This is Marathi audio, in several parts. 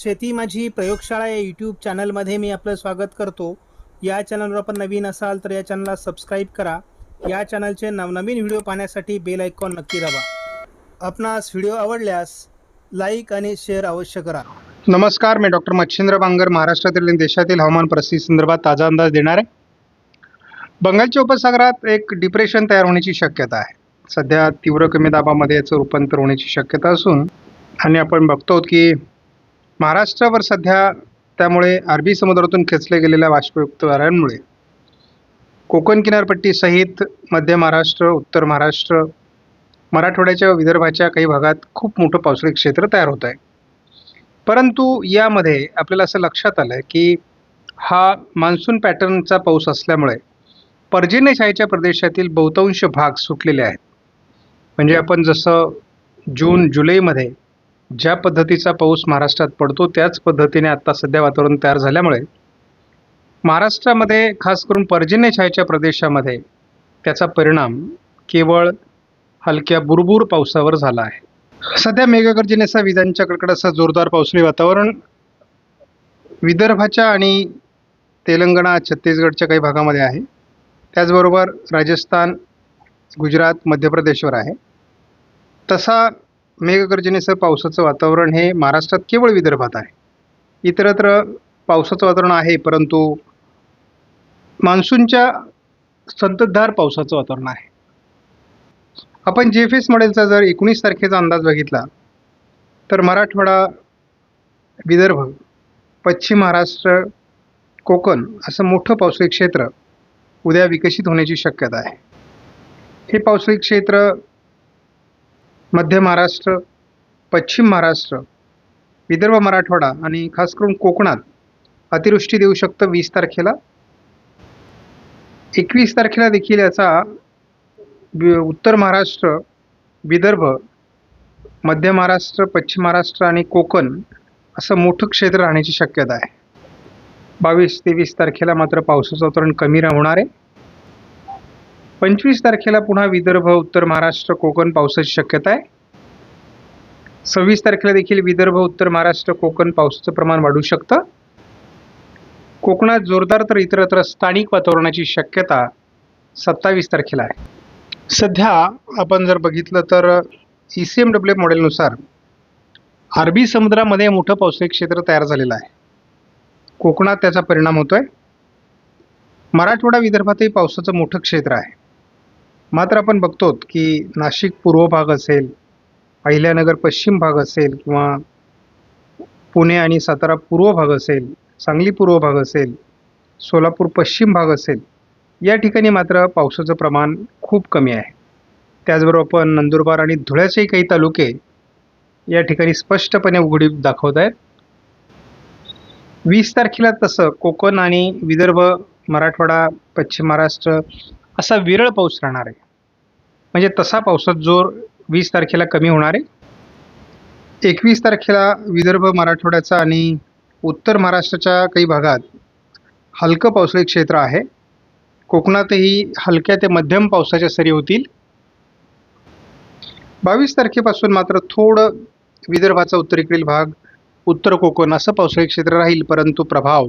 शेती माझी प्रयोगशाळा या यूट्यूब चॅनलमध्ये मी आपलं स्वागत करतो. या चॅनलवर आपण नवीन असाल तर या चॅनलला सबस्क्राईब करा. या चॅनलचे नवनवीन व्हिडिओ पाहण्यासाठी बेल आयकॉन नक्की दाबा. आपणास व्हिडिओ आवडल्यास लाईक आणि शेअर अवश्य करा. नमस्कार मी डॉक्टर मच्छिंद्र बांगर महाराष्ट्रातील आणि देशातील हवामान परिस्थिती संदर्भात ताजा अंदाज देणार आहे. बंगालच्या उपसागरात एक डिप्रेशन तयार होण्याची शक्यता आहे. सध्या तीव्र कमी दाबामध्ये याचं रूपांतर होण्याची शक्यता असून आणि आपण बघतो की महाराष्ट्रावर सध्या त्यामुळे अरबी समुद्रातून खेचले गेलेल्या बाष्पयुक्त वाऱ्यांमुळे कोकण किनारपट्टीसहित मध्य महाराष्ट्र उत्तर महाराष्ट्र मराठवाड्याच्या विदर्भाच्या काही भागात खूप मोठं पावसाळी क्षेत्र तयार होत आहे. परंतु यामध्ये आपल्याला असं लक्षात आलं की हा मान्सून पॅटर्नचा पाऊस असल्यामुळे पर्जन्यशाहीच्या प्रदेशातील बहुतांश भाग सुटलेले आहेत. म्हणजे आपण जसं जून जुलैमध्ये ज्या पद्धतीचा पाऊस महाराष्ट्रात पडतो त्याच पद्धतीने आत्ता सध्या वातावरण तयार झाल्यामुळे महाराष्ट्रामध्ये खास करून पर्जन्यछायेच्या प्रदेशामध्ये त्याचा परिणाम केवळ हलक्या बुरबुर पावसावर झाला आहे. सध्या मेघगर्जनेचा विजांच्या कडकडाचा जोरदार पावसाळी वातावरण विदर्भाच्या आणि तेलंगणा छत्तीसगडच्या काही भागामध्ये आहे. त्याचबरोबर राजस्थान गुजरात मध्य प्रदेशवर आहे. तसा मेघगर्जनेसह पावसाचं वातावरण हे महाराष्ट्रात केवळ विदर्भात आहे. इतरत्र पावसाचं वातावरण आहे परंतु मान्सूनच्या संततधार पावसाचं वातावरण आहे. आपण जे एफ एस मॉडेलचा जर एकोणीस तारखेचा अंदाज बघितला तर मराठवाडा विदर्भ पश्चिम महाराष्ट्र कोकण असं मोठं पावसाळी क्षेत्र उद्या विकसित होण्याची शक्यता आहे. हे पावसाळी क्षेत्र मध्य महाराष्ट्र पश्चिम महाराष्ट्र विदर्भ मराठवाडा आणि खास करून कोकणात अतिवृष्टी देऊ शकतं वीस तारखेला. एकवीस तारखेला देखील याचा उत्तर महाराष्ट्र विदर्भ मध्य महाराष्ट्र पश्चिम महाराष्ट्र आणि कोकण असं मोठं क्षेत्र राहण्याची शक्यता आहे. बावीस तेवीस तारखेला मात्र पावसाचं वातावरण कमी होणार आहे. पंचवीस तारखेला पुन्हा विदर्भ उत्तर महाराष्ट्र कोकण पावसाची शक्यता आहे. सव्वीस तारखेला देखील विदर्भ उत्तर महाराष्ट्र कोकण पावसाचं प्रमाण वाढू शकतं. कोकणात जोरदार तर इतरत्र स्थानिक वातावरणाची शक्यता सत्तावीस तारखेला आहे. सध्या आपण जर बघितलं तर ई सी एम डब्ल्यू मॉडेलनुसार अरबी समुद्रामध्ये मोठं पावसाळी क्षेत्र तयार झालेलं आहे. कोकणात त्याचा परिणाम होतोय. मराठवाडा विदर्भातही पावसाचं मोठं क्षेत्र आहे. मात्र आपण बघतो की नाशिक पूर्व भाग असेल अहिल्यानगर पश्चिम भाग असेल किंवा पुणे आणि सातारा पूर्व भाग असेल सांगली पूर्व भाग असेल सोलापूर पश्चिम भाग असेल या ठिकाणी मात्र पावसाचं प्रमाण खूप कमी आहे. त्याचबरोबर आपण नंदुरबार आणि धुळ्याचेही काही तालुके या ठिकाणी स्पष्टपणे उघडी दाखवत आहेत. वीस तारखेला तसं कोकण आणि विदर्भ मराठवाडा पश्चिम महाराष्ट्र असा विरळ पाऊस राहणार आहे. म्हणजे तसा पावसाचा जोर वीस तारखेला कमी होणार आहे. एकवीस तारखेला विदर्भ मराठवाड्याचा आणि उत्तर महाराष्ट्राच्या काही भागात हलकं पावसाळी क्षेत्र आहे. कोकणातही हलक्या ते मध्यम पावसाच्या सरी होतील. बावीस तारखेपासून मात्र थोडं विदर्भाचा उत्तरेकडील भाग उत्तर कोकण असं पावसाळी क्षेत्र राहील परंतु प्रभाव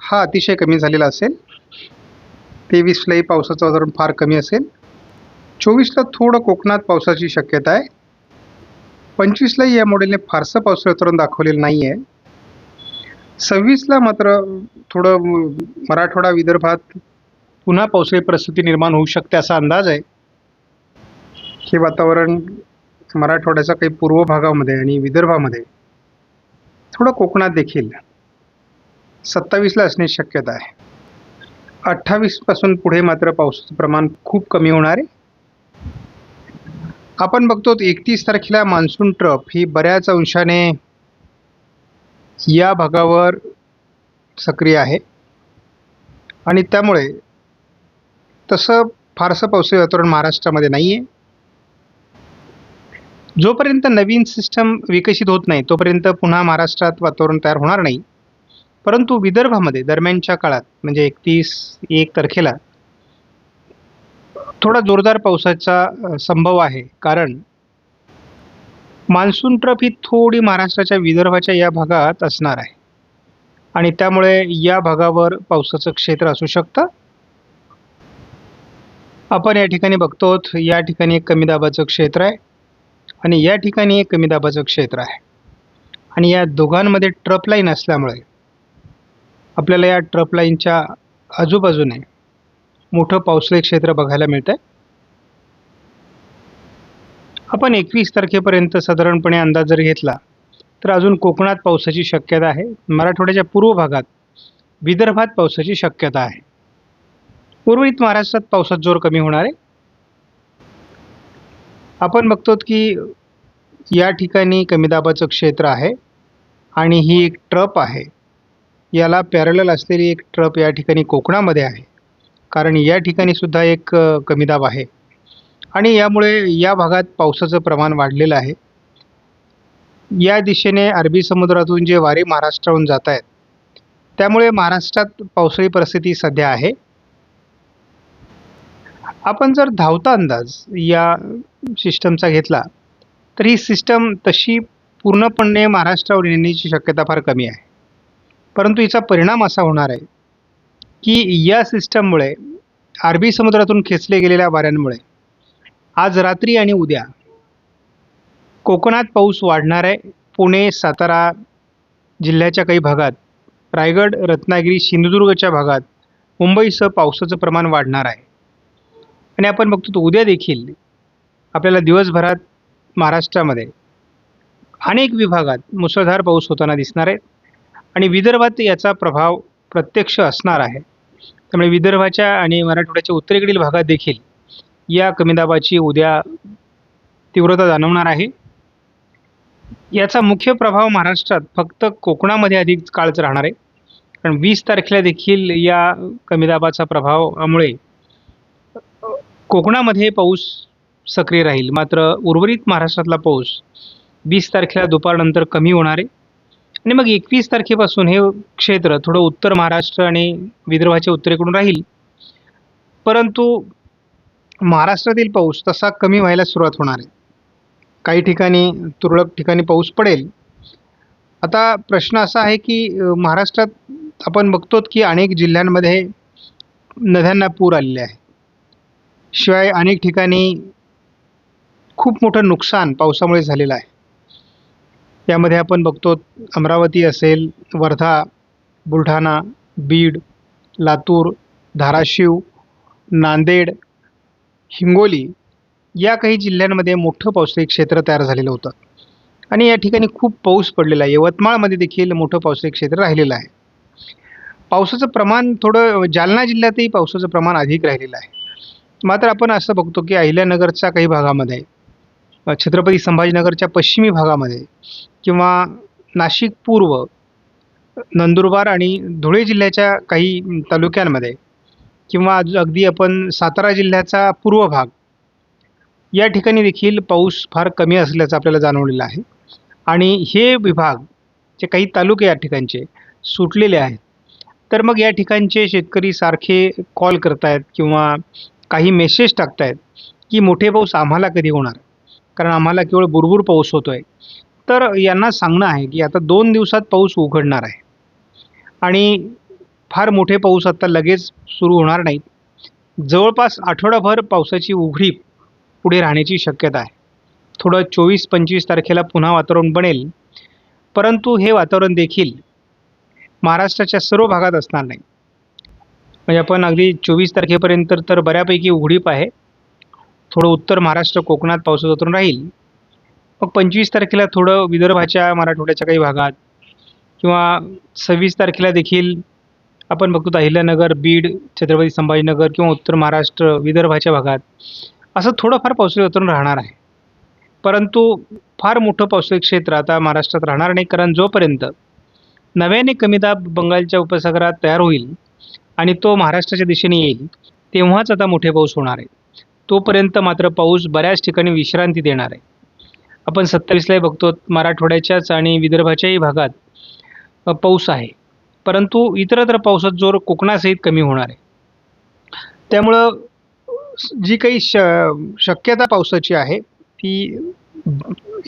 हा अतिशय कमी झालेला असेल. तेवीसलाही पावसाचं वातावरण फार कमी असेल. चोवीसला थोडं कोकणात पावसाची शक्यता आहे. पंचवीसलाही या मॉडेलने फारसं पावसाचं वातावरण दाखवलेलं नाही आहे सव्वीसला मात्र थोडं मराठवाडा विदर्भात पुन्हा पावसाळी परिस्थिती निर्माण होऊ शकते असा अंदाज आहे. हे वातावरण मराठवाड्याचा काही पूर्व भागामध्ये आणि विदर्भामध्ये थोडं कोकणात देखील सत्तावीसला असण्याची शक्यता आहे. अठ्ठावीसपासून पुढे मात्र पावसाचं प्रमाण खूप कमी होणार आहे. आपण बघतो एकतीस तारखेला मान्सून ट्रफ ही बऱ्याच अंशाने या भागावर सक्रिय आहे. आणि त्यामुळे तसं फारसं पावसाळी वातावरण महाराष्ट्रामध्ये नाही आहे जोपर्यंत नवीन सिस्टम विकसित होत नाही तोपर्यंत पुन्हा महाराष्ट्रात वातावरण तयार होणार नाही. परंतु विदर्भामध्ये दरम्यानच्या काळात म्हणजे एकतीस एक तारखेला थोडा जोरदार पावसाचा संभव आहे. कारण मान्सून ट्रफ ही थोडी महाराष्ट्राच्या विदर्भाच्या या भागात असणार आहे. आणि त्यामुळे या भागावर पावसाचं क्षेत्र असू शकतं. आपण या ठिकाणी बघतो या ठिकाणी एक कमी दाबाचं क्षेत्र आहे आणि या ठिकाणी एक कमी दाबाचं क्षेत्र आहे. आणि या दोघांमध्ये ट्रप लाईन असल्यामुळे आपल्याला या ट्रप लाईनच्या आजूबाजूने मोठं पावसाळी क्षेत्र बघायला मिळतं आहे आपण एकवीस तारखेपर्यंत साधारणपणे अंदाज जर घेतला तर अजून कोकणात पावसाची शक्यता आहे. मराठवाड्याच्या पूर्व भागात विदर्भात पावसाची शक्यता आहे. उर्वरित महाराष्ट्रात पावसात जोर कमी होणार आहे. आपण बघतो की या ठिकाणी कमी दाबाचं क्षेत्र आहे आणि ही एक ट्रप आहे. याला पॅरलल असलेली एक ट्रप या ठिकाणी कोकणामध्ये आहे. कारण या ठिकाणी सुद्धा एक कमी दाब आहे. आणि यामुळे या भागात पावसाचं प्रमाण वाढलेलं आहे. या दिशेने अरबी समुद्रातून जे वारे महाराष्ट्राहून जात आहेत त्यामुळे महाराष्ट्रात पावसाळी परिस्थिती सध्या आहे. आपण जर धावता अंदाज या सिस्टमचा घेतला तर ही सिस्टम तशी पूर्णपणे महाराष्ट्रावर येण्याची शक्यता फार कमी आहे. परंतु हिचा परिणाम असा होणार आहे की या सिस्टममुळे अरबी समुद्रातून खेचले गेलेल्या वाऱ्यांमुळे आज रात्री आणि उद्या कोकणात पाऊस वाढणार आहे. पुणे सातारा जिल्ह्याच्या काही भागात रायगड रत्नागिरी सिंधुदुर्गच्या भागात मुंबईसह पावसाचं प्रमाण वाढणार आहे. आणि आपण बघतो तर उद्या देखील आपल्याला दिवसभरात महाराष्ट्रामध्ये अनेक विभागात मुसळधार पाऊस होताना दिसणार आहे. आणि विदर्भात याचा प्रभाव प्रत्यक्ष असणार आहे. त्यामुळे विदर्भाच्या आणि मराठवाड्याच्या उत्तरेकडील भागात देखील या कमी दाबाची उद्या तीव्रता जाणवणार आहे. याचा मुख्य प्रभाव महाराष्ट्रात फक्त कोकणामध्ये अधिक काळच राहणार आहे. कारण वीस तारखेला देखील या कमी दाबाचा प्रभावामुळे कोकणामध्ये पाऊस सक्रिय राहील. मात्र उर्वरित महाराष्ट्रातला पाऊस वीस तारखेला दुपारनंतर कमी होणार आहे. आणि मग एकवीस तारखेपासून हे क्षेत्र थोडं उत्तर महाराष्ट्र आणि विदर्भाच्या उत्तरेकडून राहील. परंतु महाराष्ट्रातील पाऊस तसा कमी व्हायला सुरुवात होणार आहे. काही ठिकाणी तुरळक ठिकाणी पाऊस पडेल. आता प्रश्न असा आहे की महाराष्ट्रात आपण बघतो की अनेक जिल्ह्यांमध्ये नद्यांना पूर आलेले आहे. शिवाय अनेक ठिकाणी खूप मोठं नुकसान पावसामुळे झालेलं आहे. यामध्ये आपण बघतो अमरावती असेल वर्धा बुलढाणा बीड लातूर धाराशिव नांदेड हिंगोली या काही जिल्ह्यांमध्ये मोठं पावसाळी क्षेत्र तयार झालेलं होतं. आणि या ठिकाणी खूप पाऊस पडलेला आहे. यवतमाळमध्ये देखील मोठं पावसाळी क्षेत्र राहिलेलं आहे. पावसाचं प्रमाण थोडं जालना जिल्ह्यातही पावसाचं प्रमाण अधिक राहिलेलं आहे. मात्र आपण असं बघतो की अहिल्यानगरच्या काही भागामध्ये छत्रपती संभाजीनगरच्या पश्चिमी भागामध्ये किंवा नाशिक पूर्व नंदुरबार आणि धुळे जिल्ह्याच्या काही तालुक्यांमध्ये किंवा अज- अगदी आपण सातारा जिल्ह्याचा पूर्व भाग या ठिकाणी देखील पाऊस फार कमी असल्याचं आपल्याला जाणवलेलं आहे. आणि हे विभाग जे काही तालुके या ठिकाणचे सुटलेले आहेत तर मग या ठिकाणचे शेतकरी सारखे कॉल करतायत किंवा काही मेसेज टाकतायत की मोठे पाऊस आम्हाला कधी होणार? कारण आम्हाला केवळ बुरबुर पाऊस होतो आहे तर यांना सांगणं आहे की आता दोन दिवसात पाऊस उघडणार आहे. आणि फार मोठे पाऊस आता लगेच सुरू होणार नाही जवळपास आठवडाभर पावसाची उघडीप पुढे राहण्याची शक्यता आहे. थोडं चोवीस पंचवीस तारखेला पुन्हा वातावरण बनेल. परंतु हे वातावरण देखील महाराष्ट्राच्या सर्व भागात असणार नाही. म्हणजे आपण अगदी चोवीस तारखेपर्यंत तर बऱ्यापैकी उघडीप आहे. थोडं उत्तर महाराष्ट्र कोकणात पावसाचं वातावरण राहील. मग पंचवीस तारखेला थोडं विदर्भाच्या मराठवाड्याच्या काही भागात किंवा सव्वीस तारखेला देखील आपण बघतो अहिल्यानगर बीड छत्रपती संभाजीनगर किंवा उत्तर महाराष्ट्र विदर्भाच्या भागात असं थोडंफार पावसाळी वातावरण राहणार आहे. परंतु फार मोठं पावसाळी क्षेत्र आता महाराष्ट्रात राहणार नाही कारण जोपर्यंत नव्याने कमी दाब बंगालच्या उपसागरात तयार होईल आणि तो महाराष्ट्राच्या दिशेने येईल तेव्हाच आता मोठे पाऊस होणार आहे. तोपर्यंत मात्र पाऊस बऱ्याच ठिकाणी विश्रांती देणार आहे. आपण सत्तावीसलाही बघतो मराठवाड्याच्याच आणि विदर्भाच्याही भागात पाऊस आहे. परंतु इतरत्र पावसात जोर कोकणासहित कमी होणार आहे. त्यामुळं जी काही श शक्यता पावसाची आहे ती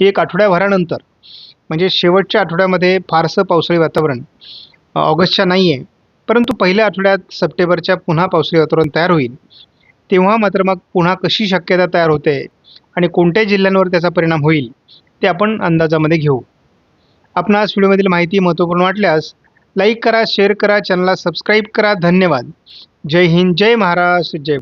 एक आठवड्याभरानंतर म्हणजे शेवटच्या आठवड्यामध्ये फारसं पावसाळी वातावरण ऑगस्टच्या नाही आहे परंतु पहिल्या आठवड्यात सप्टेंबरच्या पुन्हा पावसाळी वातावरण तयार होईल. तेव्हा मात्र मग पुन्हा कशी शक्यता तयार होते आणि कोणत्या जिल्ह्यांवर त्याचा परिणाम होईल ते आपण अंदाजामध्ये घेऊ. आपणास व्हिडिओमधील माहिती महत्त्वपूर्ण वाटल्यास लाईक करा शेअर करा चॅनलला सबस्क्राईब करा. धन्यवाद. जय हिंद जय महाराष्ट्र जय